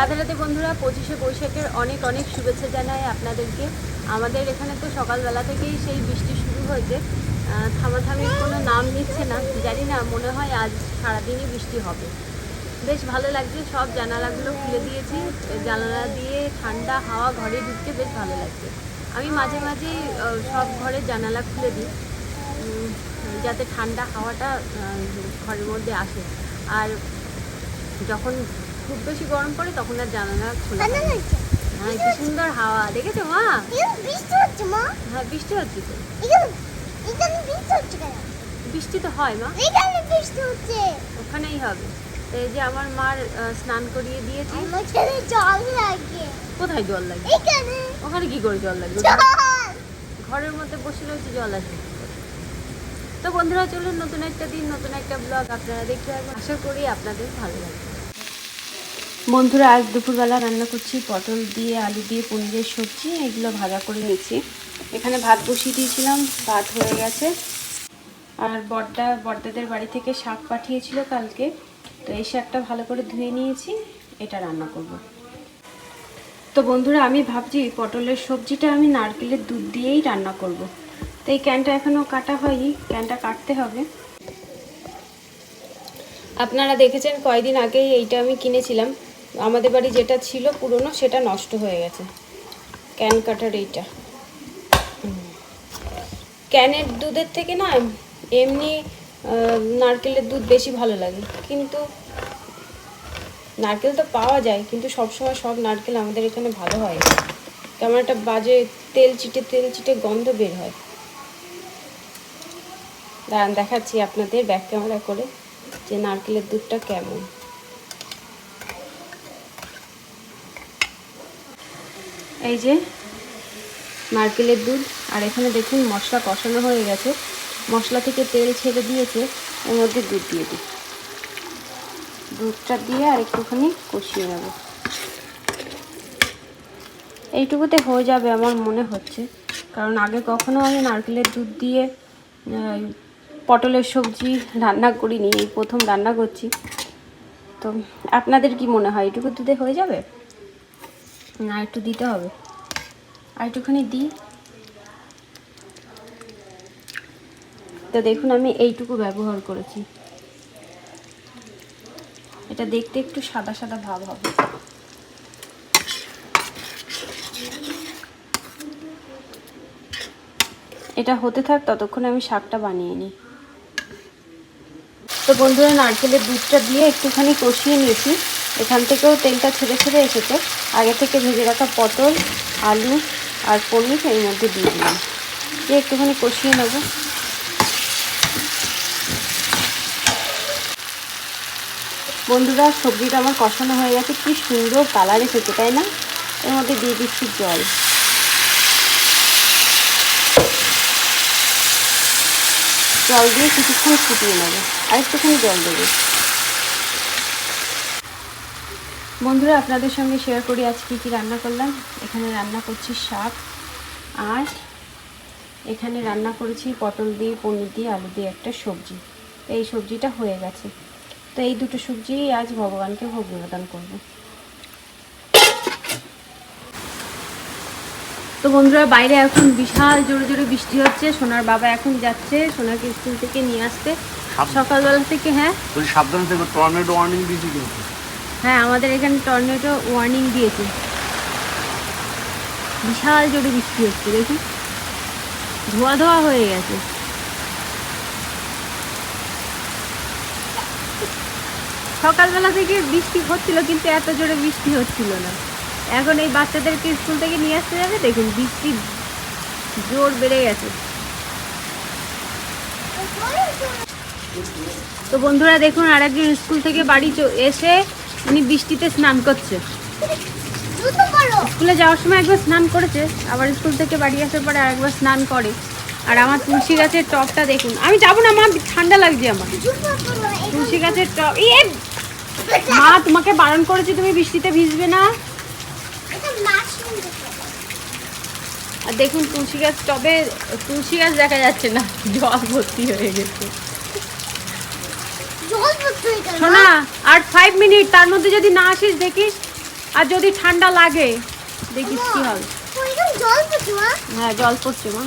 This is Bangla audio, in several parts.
রাধে রাধে বন্ধুরা, পঁচিশে বৈশাখের অনেক অনেক শুভেচ্ছা জানাই আপনাদেরকে। আমাদের এখানে তো সকালবেলা থেকেই সেই বৃষ্টি শুরু হয়েছে। থামাথামির কোনো নাম নিচ্ছে না। জানি না, মনে হয় আজ সারাদিনই বৃষ্টি হবে। বেশ ভালো লাগছে, সব জানালাগুলো খুলে দিয়েছি। জানালা দিয়ে ঠান্ডা হাওয়া ঘরে ঢুকতে বেশ ভালো লাগছে। আমি মাঝে মাঝে সব ঘরের জানালা খুলে দিই। যাতে ঠান্ডা হাওয়াটা ঘরের মধ্যে আসে। আর যখন খুব বেশি গরম পড়ে তখন আর জানালা খোলা হ্যাঁ কি সুন্দর হাওয়া। দেখেছ মা? বৃষ্টি হচ্ছে মা। হ্যাঁ বৃষ্টি হচ্ছে তো। এখানে বৃষ্টি হচ্ছে কেন? বৃষ্টি তো হয় মা। এখানে বৃষ্টি হচ্ছে। ওখানেই হবে। এই যে আমার মার স্নান করিয়ে দিয়েছি। আমার ছেলে জল লাগে। কোথায় জল লাগবে এখানে। ওখানে কি করে জল লাগবে? ঘরের মধ্যে বসে রয়েছে জল আসবে তো বন্ধুরা চলুন নতুন একটা দিন নতুন একটা ব্লগ আপনারা দেখতে পারবেন আশা করি আপনাদের ভালো লাগবে। বন্ধুরা, আজ দুপুরবেলা রান্না করছি পটল দিয়ে, আলু দিয়ে, পনিরের সবজি, এগুলো ভাজা করে নিয়েছি। এখানে ভাত বসিয়ে দিয়েছিলাম, ভাত হয়ে গেছে। আর বড়দা বড়দাদের বাড়ি থেকে শাক পাঠিয়েছিল কালকে। তো এই শাকটা ভালো করে ধুয়ে নিয়েছি, এটা রান্না করব। তো বন্ধুরা, আমি ভাবছি পটলের সবজিটা আমি নারকেলের দুধ দিয়েই রান্না করব। তো এই ক্যানটা এখনও কাটা হয়নি, ক্যানটা কাটতে হবে। আপনারা দেখেছেন কয়দিন আগেই এইটা আমি কিনেছিলাম। আমাদের বাড়ি যেটা ছিল পুরনো, সেটা নষ্ট হয়ে গেছে। ক্যান কাটার এইটা। ক্যানের দুধের থেকে না, এমনি নারকেলের দুধ বেশি ভালো লাগে। কিন্তু নারকেল তো পাওয়া যায়, কিন্তু সবসময় সব নারকেল আমাদের এখানে ভালো হয় কেমন একটা বাজে তেল চিটে তেল চিটে গন্ধ বের হয়। দেখাচ্ছি আপনাদের ব্যাক ক্যামেরা করে যে নারকেলের দুধটা কেমন। এই যে নারকেলের দুধ, আর এখানে দেখুন মশলা কষানো হয়ে গেছে। মশলা থেকে তেল ছেড়ে দিয়েছে, এর মধ্যে দুধ দিয়ে দিই। দুধটা দিয়ে আর একটুখানি কষিয়ে নেব। এইটুকুতে হয়ে যাবে আমার মনে হচ্ছে। কারণ আগে কখনো আমি নারকেলের দুধ দিয়ে পটলের সবজি রান্না করিনি, এই প্রথম রান্না করছি। তো আপনাদের কি মনে হয় এইটুকু দুধে হয়ে যাবে? না, একটু দিতে হবে। আর একটুখানি দিই। তো দেখুন, আমি এইটুকু ব্যবহার করেছি। এটা দেখতে একটু সাদা সাদা ভাব হবে। এটা হতে থাক, ততক্ষণ আমি শাকটা বানিয়ে নিই। তো বন্ধুরা, নারকেলের দুধটা দিয়ে একটুখানি কষিয়ে নিয়েছি। এখান থেকেও তেলটা ছেড়ে ছেড়ে এসেছে। আগে থেকে ভেজে রাখা পটল, আলু আর পনির এর মধ্যে দিয়ে দিলাম। দিয়ে একটুখানি কষিয়ে নেব। বন্ধুরা, সবজিটা আমার কষানো হয়ে গেছে। কি সুন্দর কালার এসেছে, তাই না? এর মধ্যে দিয়ে দিচ্ছি জল। জল দিয়ে কিছুক্ষণ ফুটিয়ে নেব। আর একটুখানি জল দেবো। বন্ধুরা আপনাদের সঙ্গে শেয়ার করি আজ কী কী রান্না করলাম। এখানে রান্না করছি শাক আর এখানে রান্না করেছি পটল দিয়ে পনির দিয়ে আলু দিয়ে একটা সবজি। তো এই সবজিটা হয়ে গেছে। তো এই দুটো সবজি আজ ভগবানকে ভোগ নিবেদন করব। তো বন্ধুরা বাইরে এখন বিশাল জোরে জোরে বৃষ্টি হচ্ছে। সোনার বাবা এখন যাচ্ছে সোনাকে স্কুল থেকে নিয়ে আসতে। সকালবেলা থেকে হ্যাঁ? সাবধানে টর্নেডো ওয়ার্নিং দিয়েছি কিন্তু। হ্যাঁ আমাদের এখানে টর্নেডো ওয়ার্নিং দিয়েছে। বিশাল জোরে বৃষ্টি হচ্ছে, দেখুন। ধোয়া ধোয়া হয়ে গেছে। সকালবেলা থেকে বৃষ্টি হচ্ছিল, কিন্তু এত জোরে বৃষ্টি হচ্ছিল না। এখন এই বাচ্চাদেরকে স্কুল থেকে নিয়ে আসতে যাবে, দেখুন, বৃষ্টি জোর বেড়ে গেছে। তো বন্ধুরা, দেখুন, আরেকজন স্কুল থেকে বাড়ি এসে উনি বৃষ্টিতে স্নান করছে। স্কুলে যাওয়ার সময় একবার স্নান করেছে আবার স্কুল থেকে বাড়ি আসার পরে আরেকবার স্নান করে। আর আমার তুলসী গাছের টবটা দেখুন। আমি যাব না মা ঠান্ডা লাগছে আমার। তুলসী গাছের টব এ মা তোমাকে বারণ করেছি তুমি বৃষ্টিতে ভিজবে না। আর দেখুন তুলসী গাছ টবে তুলসী গাছ দেখা যাচ্ছে না। জল ভর্তি হয়ে গেছে। জল ফাইভ মিনিট তার মধ্যে যদি না আসিস দেখিস, আর যদি ঠান্ডা লাগে, দেখিস কি হবে হ্যাঁ জল পড়ছে মা।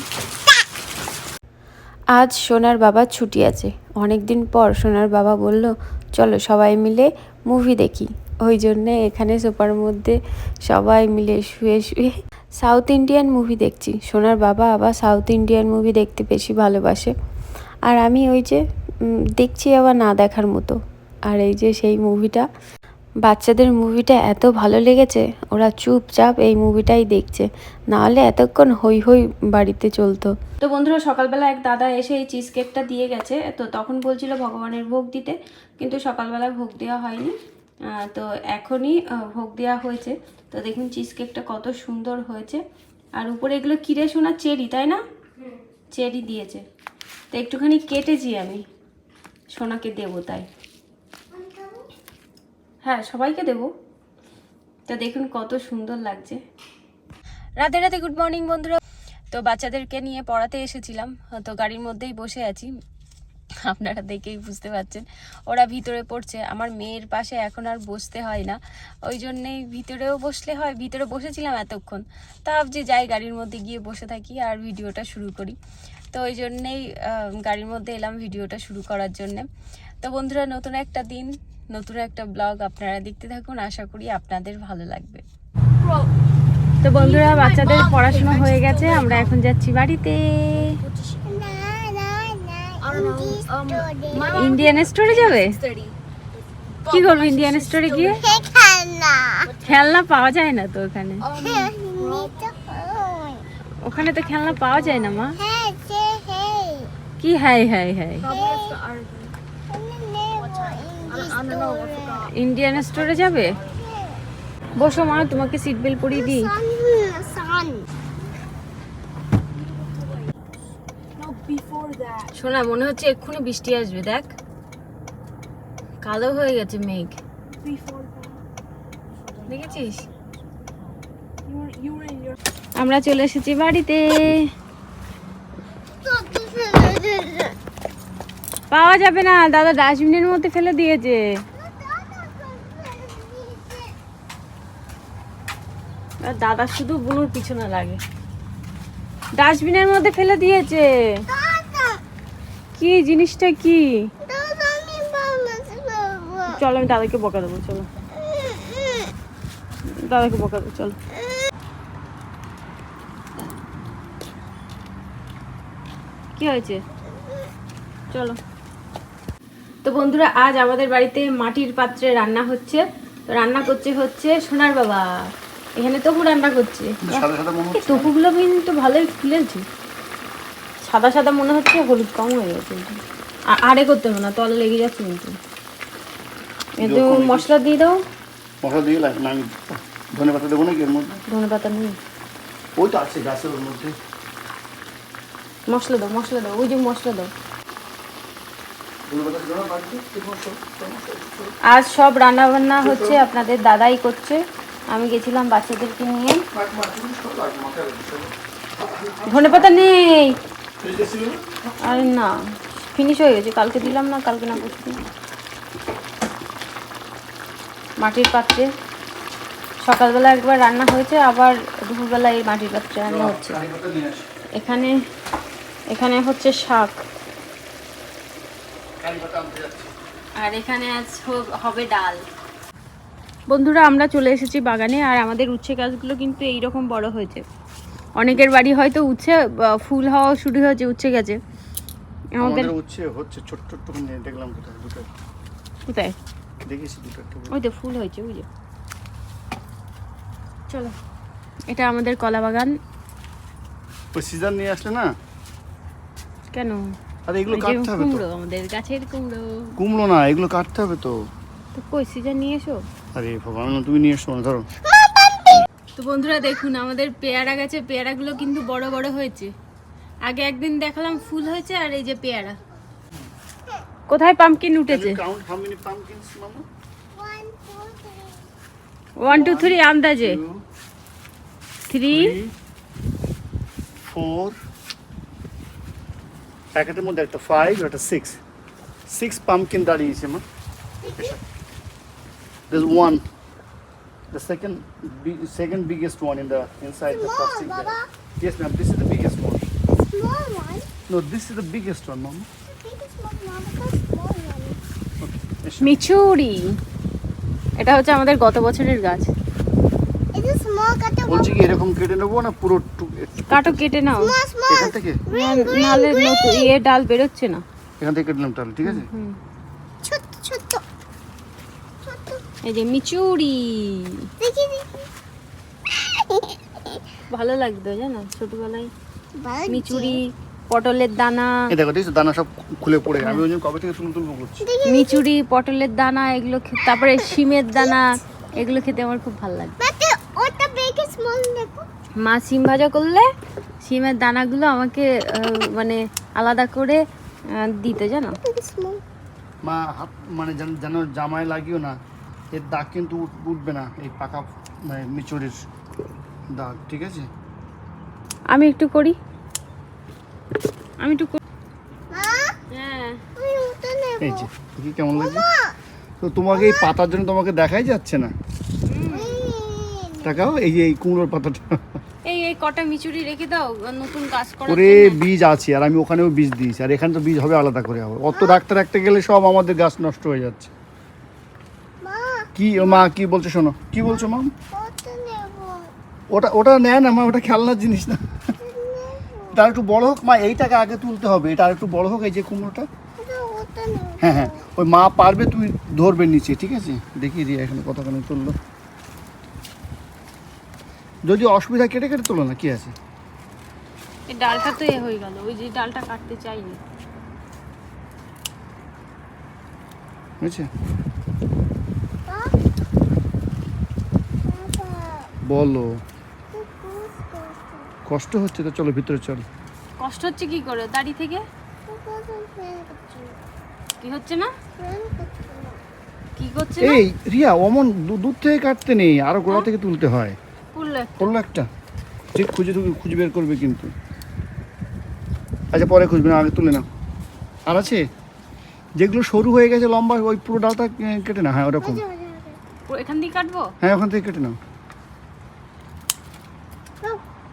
আজ সোনার বাবার ছুটি আছে। অনেক দিন পর সোনার বাবা বলল, চলো সবাই মিলে মুভি দেখি। ওই জন্যে এখানে সোফার মধ্যে সবাই মিলে শুয়ে শুয়ে সাউথ ইন্ডিয়ান মুভি দেখছি। সোনার বাবা আবার সাউথ ইন্ডিয়ান মুভি দেখতে বেশি ভালোবাসে। আর আমি ওই যে দেখছি আবার না দেখার মতো। আর এই যে সেই মুভিটা বাচ্চাদের মুভিটা এত ভালো লেগেছে ওরা চুপচাপ এই মুভিটাই দেখছে নাহলে এতক্ষণ হই হই বাড়িতে চলতো। তো বন্ধুরা সকালবেলা এক দাদা এসে এই চিজ কেকটা দিয়ে গেছে তো তখন বলছিল ভগবানের ভোগ দিতে কিন্তু সকালবেলা ভোগ দেওয়া হয়নি তো এখনই ভোগ দেওয়া হয়েছে তো দেখুন চিজ কেকটা কত সুন্দর হয়েছে আর উপরে এগুলো কিরে শোনা চেরি তাই না? চেরি দিয়েছে তো একটুখানি কেটেছি আমি সোনাকে দেবো তাই। হ্যাঁ সবাইকে দেবো। তো দেখুন কত সুন্দর লাগছে। রাতে রাতে গুড মর্নিং বন্ধুরা। তো বাচ্চাদেরকে নিয়ে পড়াতে এসেছিলাম, তো গাড়ির মধ্যেই বসে আছি। আপনারা দেখেই বুঝতে পারছেন, ওরা ভিতরে পড়ছে। আমার মেয়ের পাশে এখন আর বসতে হয় না। ওই জন্যেই ভিতরেও বসলে হয়, ভিতরে বসেছিলাম এতক্ষণ। তা ভাবছি যাই গাড়ির মধ্যে গিয়ে বসে থাকি আর ভিডিওটা শুরু করি। তো ওই জন্যেই গাড়ির মধ্যে এলাম ভিডিওটা শুরু করার জন্যে। তো বন্ধুরা, নতুন একটা দিন নতুন একটা ব্লগ আপনারা দেখতে থাকুন আশা করি আপনাদের ভালো লাগবে। তো বন্ধুরা বাচ্চাদের পড়াশোনা হয়ে গেছে আমরা এখন যাচ্ছি বাড়িতে। ইন্ডিয়ান স্টোরে যাবে? কি করব ইন্ডিয়ান স্টোরে গিয়ে? খেলনা খেলনা পাওয়া যায় না তো ওখানে। ওখানে তো খেলনা পাওয়া যায় না মা। হ্যাঁ হ্যাঁ। কি হাই হাই হাই। ইন্ডিয়ান স্টোরে যাবে? বসো মা, তোমাকে সিট বেল্ট পরিয়ে দিই। শোনা, মনে হচ্ছে এক্ষুনি বৃষ্টি আসবে, দেখ। কালো হয়ে গেছে মেঘ। দেখেছিস? আমরা চলে এসেছি বাড়িতে। পাওয়া যাবে না, দাদা ডাস্টবিনের মধ্যে ফেলে দিয়েছে। দাদা শুধু বুনুর পিছনে লাগে। ডাস্টবিনের মধ্যে ফেলে দিয়েছে। কি জিনিসটা কি? চলো, আমি দাদাকে বকা দেবো, চলো। দাদাকে বকা দেবো, চলো। কি হয়েছে? চলো। তো বন্ধুরা আজ আমাদের বাড়িতে মাটির পাত্রে রান্না হচ্ছে। তো রান্না করছে হচ্ছে সোনার বাবা। এখানে তবু রান্না করছে। সাদা সাদা তপুগুলো কিন্তু ভালোই ফুলেছে। সাদা সাদা মনে হচ্ছে হলুদ কম হয়ে গেছে। আরে করতে হবে না তলে লেগে যাচ্ছে কিন্তু। একটু মশলা দিয়ে দাও। মশলা দিয়ে লাগবে না আমি ধনে পাতা দেবো নাকি এর মধ্যে? ধনে পাতা নেই। ওই তো আছে গাছের মধ্যে। মশলা দাও মশলা দাও ওই যে মশলা দাও ধনে পাতা দেবো না বাড়িতে ঠিক মতো আজ সব রান্না বান্না হচ্ছে, আপনাদের দাদাই করছে। আমি গেছিলাম বাচ্চাদেরকে নিয়ে। ধনে পাতা নেই। আরে না ফিনিশ হয়ে গেছে। কালকে দিলাম না, কালকে না করছি মাটির পাত্রে। সকালবেলা একবার রান্না হয়েছে, আবার দুপুরবেলা এই মাটির পাত্রে রান্না হচ্ছে। এখানে এখানে হচ্ছে শাক। আর এখানে আজ হবে ডাল। বন্ধুরা আমরা চলে এসেছি বাগানে আর আমাদের উচ্ছে গাছগুলো কিন্তু এইরকম বড় হয়েছে। অনেকের বাড়ি হয়তো উচ্ছে ফুল হওয়া শুরু হয়েছে উচ্ছে গাছে। আমাদের উচ্ছে হচ্ছে ছোট ছোট্ট করে দেখলাম কোথায় দুটো। কোথায়? দেখেছি দুটো ওই তো ফুল হয়েছে ওই যে। চলো এটা আমাদের কলা বাগান। সিজন নিয়ে আসলে না? কেন? আরে এগুলো কাটতে হবে তো। আমাদের গাছের কুমড়ো। কুমড়ো না এগুলো কাটতে হবে তো। তো কই সিজন নিয়ে এসো? আরে ভগবান তুমি নিয়ে এসো ধরো। তো বন্ধুরা দেখুন আমাদের পেয়ারা গাছে পেয়ারাগুলো কিন্তু বড় বড় হয়েছে। আগে একদিন দেখালাম ফুল হয়েছে আর এই যে পেয়ারা। কোথায় পাম্পকিন উঠেছে? ওয়ান টু থ্রি আন্দাজে। থ্রি four প্যাকেটের মধ্যে একটা ফাইভ একটা সিক্স সিক্স পামকিন দাঁড়িয়েছে মা। One the second second biggest one in the inside the plastic yes ma'am this is the biggest one no this is the biggest one ma'am মিচুরি এটা হচ্ছে আমাদের গত বছরের গাছ। বলছি কি এরকম কেটে নেব না পুরো কাটো কেটে নাও। small, small. এখান থেকে? না- নতুন ইয়ে ডাল বেরোচ্ছে না। এখান থেকে কেটে নিলাম তাহলে ঠিক আছে? ছোট ছোট ছোট এই যে মিচুরি। দেখি দেখি। ভালো লাগতো জানো? ছোটবেলায় মিচুরি পটলের দানা। এই দেখো দেখছ দানা সব খুলে পড়ে আমি ওই জন্য কবে থেকে তুলো তুলবো করছি মিচুরি পটলের দানা এগুলো তারপরে শিমের দানা এগুলো খেতে আমার খুব ভালো লাগে ওটা বেগে স্মল দেখো। মা সিম ভাজা করলে সিমের দানাগুলো আমাকে মানে আলাদা করে দিতে জানো? মা হাত মানে যেন যেন জামায় লাগিও না এর দাগ কিন্তু উঠবে না এই পাকা মানে মিচুরির দাগ ঠিক আছে? আমি একটু করি। আমি একটু করি। মা হ্যাঁ। আমি ওটা নেব। এই যে দেখি কেমন লাগছে। তো তোমাকে এই পাতার জন্য তোমাকে দেখাই যাচ্ছে না? টাকাও এই যে এই কুমড়োর পাতাটা। এই কটা মিচুরি রেখে দাও নতুন কাজ করার করে বীজ আছে আর আমি ওখানেও বীজ দিয়েছি আর এখানে তো বীজ হবে আলাদা করে হবে অত রাখতে রাখতে গেলে সব আমাদের গাছ নষ্ট হয়ে যাচ্ছে। কি মা কি বলছো শোনো কি বলছো মা? ওটা ওটা ওটা নেয় না মা ওটা খেলনার জিনিস না। এটা আর একটু বড় হোক মা এইটাকে আগে তুলতে হবে এটা আর একটু বড় হোক এই যে কুমড়োটা। ওটা ওটা নেব। হ্যাঁ হ্যাঁ ওই মা পারবে তুমি ধরবে নিচে ঠিক আছে? দেখিয়ে দিয়ে এখানে কতখানি তুললো। যদি অসুবিধা কেটে কেটে তোলো না কি আছে? এই ডালটা তো এ হয়ে গেল ওই যে ডালটা কাটতে চাইনি। বুঝছে বলো। কষ্ট হচ্ছে। তো চলো ভিতরে চল। কষ্ট হচ্ছে কি করে দাড়ি থেকে? কি হচ্ছে না? কি করছে এই রিয়া অমন দূ- দূর থেকে কাটতে নেই আরও গোড়া থেকে তুলতে হয়। করল একটা। ঠিক খুঁজে খুঁজে বের করবে কিন্তু। আচ্ছা পরে খুঁজবে না আগে তুলে নাও। আর আছে? যেগুলো সরু হয়ে গেছে লম্বা ওই পুরো ডালটা কেটে না হ্যাঁ ওরকম। এখান থেকে কাটবো? হ্যাঁ ওখান থেকে কেটে নাও।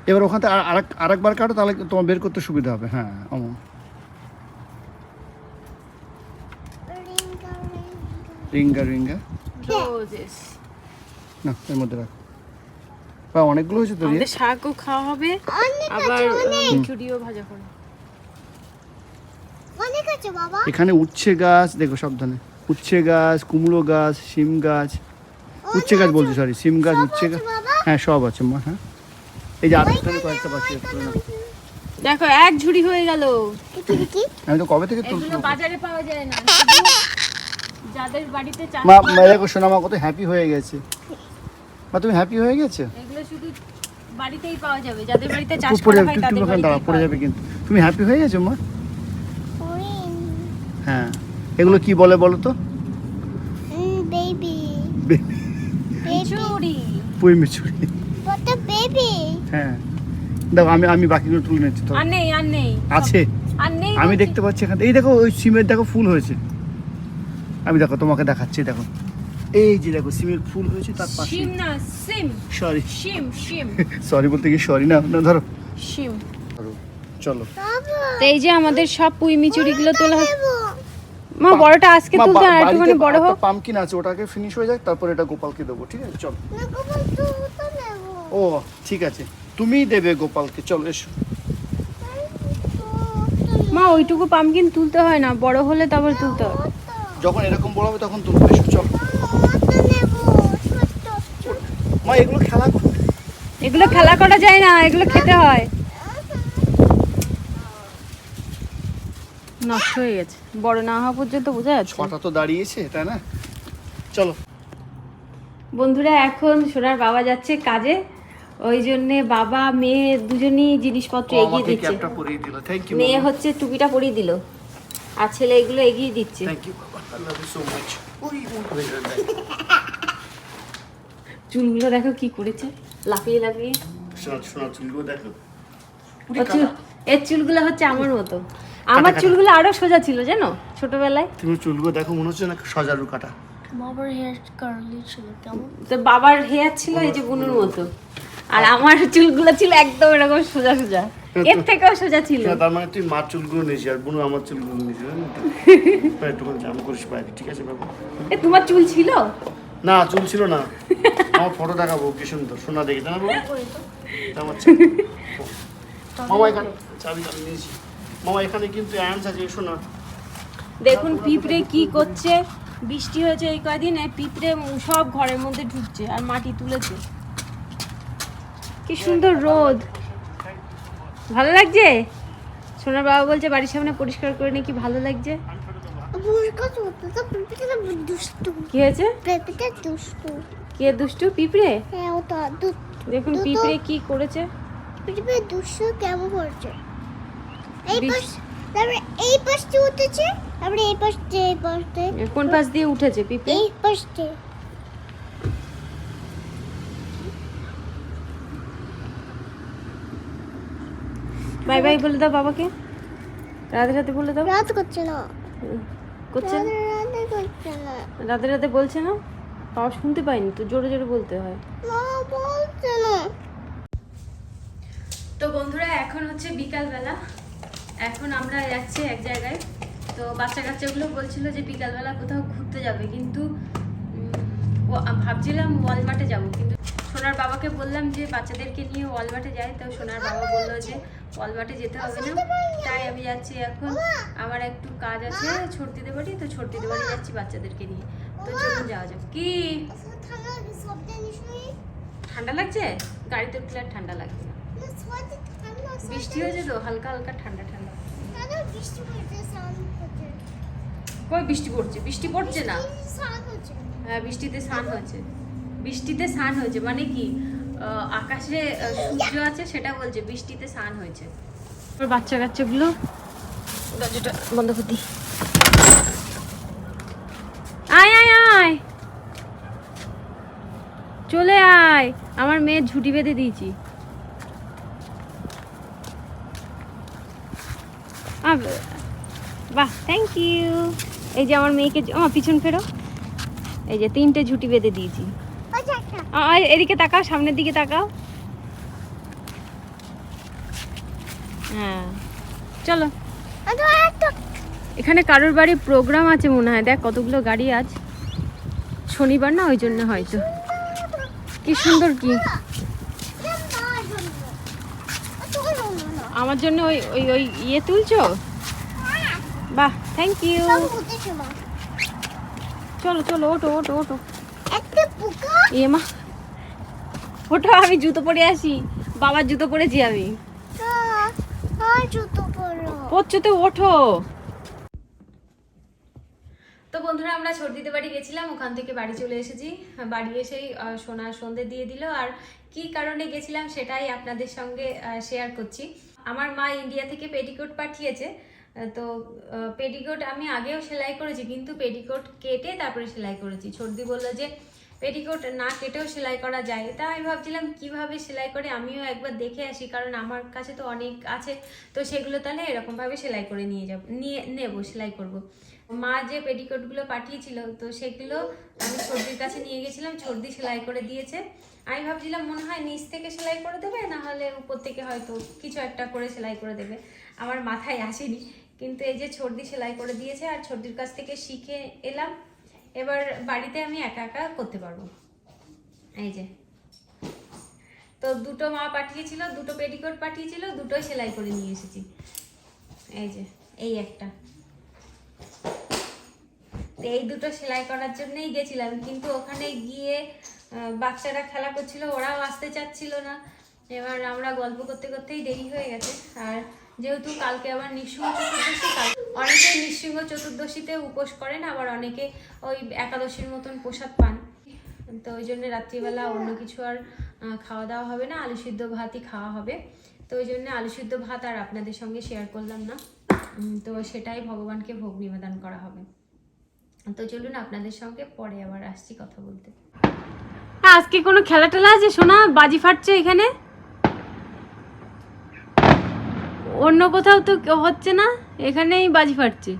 এবার ওখান থেকে আর- আরেক আরেকবার কাটো তাহলে তোমার বের করতে সুবিধা হবে। হ্যাঁ অমন। রিঙ্গা রিঙ্গা। না এর মধ্যে রাখ। বা অনেকগুলো হয়েছে তো আমাদের শাকও খাওয়া হবে আবার মিচুরিও ভাজা করব অনেক আছে বাবা। এখানে উচ্ছে গাছ দেখো সাবধানে। উচ্ছে গাছ কুমড়ো গাছ শিম গাছ। উচ্ছে গাছ বলছি সরি শিম গাছ উচ্ছে গাছ। হ্যাঁ সব আছে মা হ্যাঁ। এই যে আরেকখানে কয়েকটা আছে দেখো এক ঝুড়ি হয়ে গেল। আমি তো কবে থেকে তুলছি? বাজারে পাওয়া যায় না। যাদের বাড়িতে মা দেখো শোনা মা কত হ্যাপি হয়ে গেছে। মা তুমি হ্যাপি হয়ে গেছে? এগুলো শুধু বাড়িতেই পাওয়া যাবে যাদের বাড়িতে চাষ পড়ে করা যাবে হয় তাদের ওখানে পড়ে যাবে কিন্তু। তুমি হ্যাপি হয়ে গেছো মা? হ্যাঁ। এগুলো কি বলে বলো তো? বেবি পুঁই হ্যাঁ। দেখো আমি আমি বাকিগুলো তুলে নিচ্ছি তো আর নেই আর নেই। আছে? আর নেই আমি দেখতে পাচ্ছি এখানে এই দেখো ওই সিমের দেখো ফুল হয়েছে। আমি দেখো তোমাকে দেখাচ্ছি দেখো। এই যে দেখো সিমের ফুল হয়েছে তার পাশে। শিম না সিম। সরি শিম শিম। সরি বলতে কি সরি না? না ধরো। শিম। ধরো, চলো! এই যে আমাদের সব পুঁই মিচুরিগুলো তোলা হয়। মা বড়টা আজকে তুলতে আর একটুখানি বড় হোক। পামকিন আছে ওটাকে ফিনিশ হয়ে যাক তারপর এটা গোপালকে দেবো ঠিক আছে? চলো। না, গোপাল, তো ওটা নেব। ও ঠিক আছে। তুমিই দেবে গোপালকে চলো এসো। মা ওইটুকু পামকিন তুলতে হয় না বড় হলে তারপর তুলতে হয় যখন এরকম বড় হবে তখন তুলবে এসো চলো ওটা নেব। ছোট্ট, ছোট্ট। মা এগুলো খেলা করতে এগুলো খেলা করা যায় না এগুলো খেতে হয়। নষ্ট হয়ে গেছে। বড় না হওয়া পর্যন্ত বোঝা যাচ্ছে। ছটা তো দাঁড়িয়েছে তাই না? চলো। বন্ধুরা এখন সোনার বাবা যাচ্ছে কাজে। ওই জন্যে বাবা মেয়ে দুজনই জিনিসপত্র এগিয়ে দিচ্ছে। মেয়ে হচ্ছে টুপিটা পরিয়ে দিল। আর ছেলে এগুলো এগিয়ে দিচ্ছে। থ্যাংক ইউ বাবা। I love you so much চুলগুলো দেখো কি করেছে। লাফিয়ে লাফিয়ে। চুলগুলো দেখো। ও এর চুলগুলো হচ্ছে আমার মতো। আমার চুলগুলো আরও সোজা ছিল জানো? ছোটবেলায়। তুমি চুলগুলো দেখো মনে হচ্ছে না সজারু কাটা। বাবার হেয়ার কার্লি ছিল কেমন? তো বাবার হেয়ার ছিল এই যে বুনুর মতো। আর আমার চুলগুলো ছিল একদম এরকম সোজা সোজা। এর থেকেও সোজা ছিল। তার মানে তুই মার চুলগুলো নিয়েছি আর বুনু আমার চুলগুলো নিয়েছি জাম করিস বাইরে ঠিক আছে বাবু? এ তোমার চুল ছিল? না চুল ছিল না। আমার ফটো দেখাবো কি সুন্দর। সোনা দেখি আমার মামা এখানে চাবি নিয়েছি। মামা এখানে কিন্তু অ্যান্স আছে শোনা দেখুন পিঁপড়ে কি করছে। বৃষ্টি হয়েছে এই কয়দিন পিঁপড়ে সব ঘরের মধ্যে ঢুকছে আর মাটি তুলেছে। কি সুন্দর রোদ। ভালো লাগছে? সোনার বাবা বলছে বাড়ির সামনে পরিষ্কার করে নাকি ভালো লাগছে? কি হয়েছে? পেঁপেটা দুষ্টু। কে দুষ্টু? পিঁপড়ে? হ্যাঁ দেখুন তো তো- পিঁপড়ে কি করেছে। দুষ্টু কেমন করছে? এই পাশ তারপরে এই পাশে উঠেছে তারপরে এই পাশে এই পাশে কোন পাশ দিয়ে উঠেছে পিঁপড়ে? এই পাশে বাই বাই বলে দাও বাবাকে। রাতে রাতে বলে দাও। রাত করছে না। করছে না? রাত রাত বলছে না? বাবা শুনতে পাইনি তো জোরে জোরে বলতে হয়। তো বন্ধুরা এখন হচ্ছে বিকালবেলা। এখন আমরা যাচ্ছি এক জায়গায়। তো বাচ্চা কাচ্চাগুলো বলছিল যে বিকালবেলা কোথাও ঘুরতে যাবে কিন্তু ভাবছিলাম ওয়ালমার্টে যাব কিন্তু সোনার বাবাকে বললাম যে বাচ্চাদেরকে নিয়ে ওয়ালমার্টে যাই তো সোনার বাবা বলল যে ওয়ালমার্টে যেতে হবে না। তাই আমি যাচ্ছি এখন। আমার একটু কাজ আছে ছোট দিতে পারি তো ছোট দিতে বাড়ি যাচ্ছি বাচ্চাদেরকে নিয়ে। তো চলুন যাওয়া যাক। কি? ঠান্ডা লাগছে গাড়িতে উঠলে আর ঠান্ডা লাগবে না। বৃষ্টি হয়েছে তো? হালকা হালকা ঠান্ডা ঠান্ডা। কই বৃষ্টি পড়ছে? বৃষ্টি পড়ছে না? হ্যাঁ বৃষ্টিতে স্নান হয়েছে বৃষ্টিতে স্নান হয়েছে মানে কি? আকাশে সূর্য আছে সেটা বলছে বৃষ্টিতে স্নান হয়েছে। বাচ্চা কাচ্চাগুলো দরজাটা বন্ধ করে দিই। আয় আয় আয়। চলে আয়। আমার মেয়ের ঝুটি বেঁধে দিয়েছি। আব- বাহ থ্যাংক ইউ এই যে আমার মেয়েকে আমার পিছন ফেরো। এই যে তিনটে ঝুটি বেঁধে দিয়েছি। এদিকে তাকাও সামনের দিকে তাকাও। হ্যাঁ। চলো। এখানে কারোর বাড়ি প্রোগ্রাম আছে মনে হয়। দেখ কতগুলো গাড়ি আজ। শনিবার না ওই জন্য হয়তো। কি সুন্দর কি? আমার জন্য ওই ওই ওই ইয়ে তুলছো? বাহ থ্যাংক ইউ চলো চলো ওটো ওটো ওটো এ মা। ওটো আমি জুতো পরে আসি। বাবার জুতো পরেছি আমি। পড়ছো ওঠো। তো বন্ধুরা, আমরা সর্দিতে বাড়ি গেছিলাম, ওখান থেকে বাড়ি চলে এসেছি। বাড়ি এসেই সোনা সন্ধে দিয়ে দিল, আর কি কারণে গেছিলাম সেটাই আপনাদের সঙ্গে শেয়ার করছি। আমার মা ইন্ডিয়া থেকে পেটিকোট পাঠিয়েছে তো পেটিকোট আমি আগেও সেলাই করেছি, কিন্তু পেটিকোট কেটে তারপরে সেলাই করেছি। সর্দি বলল যে পেটিকোট না কেটেও সেলাই করা যায়। তা আমি ভাবছিলাম, কীভাবে সেলাই করে আমিও একবার দেখে আসি, কারণ আমার কাছে তো অনেক আছে। তো সেগুলো তাহলে এরকমভাবে সেলাই করে নিয়ে যাব, নিয়ে নেব, সেলাই করব। মা যে পেটিকোটগুলো পাঠিয়েছিল, তো সেগুলো আমি সর্দির কাছে নিয়ে গেছিলাম, সর্দি সেলাই করে দিয়েছে। আমি ভাবছিলাম, মনে হয় নিচ থেকে সেলাই করে দেবে, না হলে উপর থেকে হয়তো কিছু একটা করে সেলাই করে দেবে। আমার মাথায় আসেনি। কিন্তু এই যে সর্দি সেলাই করে দিয়েছে, আর সর্দির কাছ থেকে শিখে এলাম। এবার বাড়িতে আমি একা একা করতে পারব। এই যে। তো দুটো মা পাঠিয়েছিল, দুটো পেটিকোট পাঠিয়েছিল দুটোই সেলাই করে নিয়ে এসেছি। এই যে, এই একটা। তো এই দুটো সেলাই করার জন্যই গেছিলাম, কিন্তু ওখানে গিয়ে বাচ্চারা খেলা করছিল, ওরাও আসতে চাচ্ছিল না। এবার আমরা গল্প করতে করতেই দেরি হয়ে গেছে। আর যেহেতু কালকে আবার নিঃসিংহ চতুর্দশী কাল অনেকে নিঃসিংহ চতুর্দশীতে উপোস করেন, আবার অনেকে ওই একাদশীর মতন প্রসাদ পান। তো ওই জন্য রাত্রিবেলা অন্য কিছু আর খাওয়া দাওয়া হবে না, আলু সিদ্ধ ভাতই খাওয়া হবে। তো ওই জন্য আলু সিদ্ধ ভাত আর আপনাদের সঙ্গে শেয়ার করলাম না। তো সেটাই ভগবানকে ভোগ নিবেদন করা হবে। তো চলুন আপনাদের সঙ্গে পরে আবার আসছি কথা বলতে। আজকে কোনো খেলা টেলা আছে? শোনা বাজি ফাটছে এখানে? অন্য কোথাও তো হচ্ছে না এখানেই বাজি ফাটছে।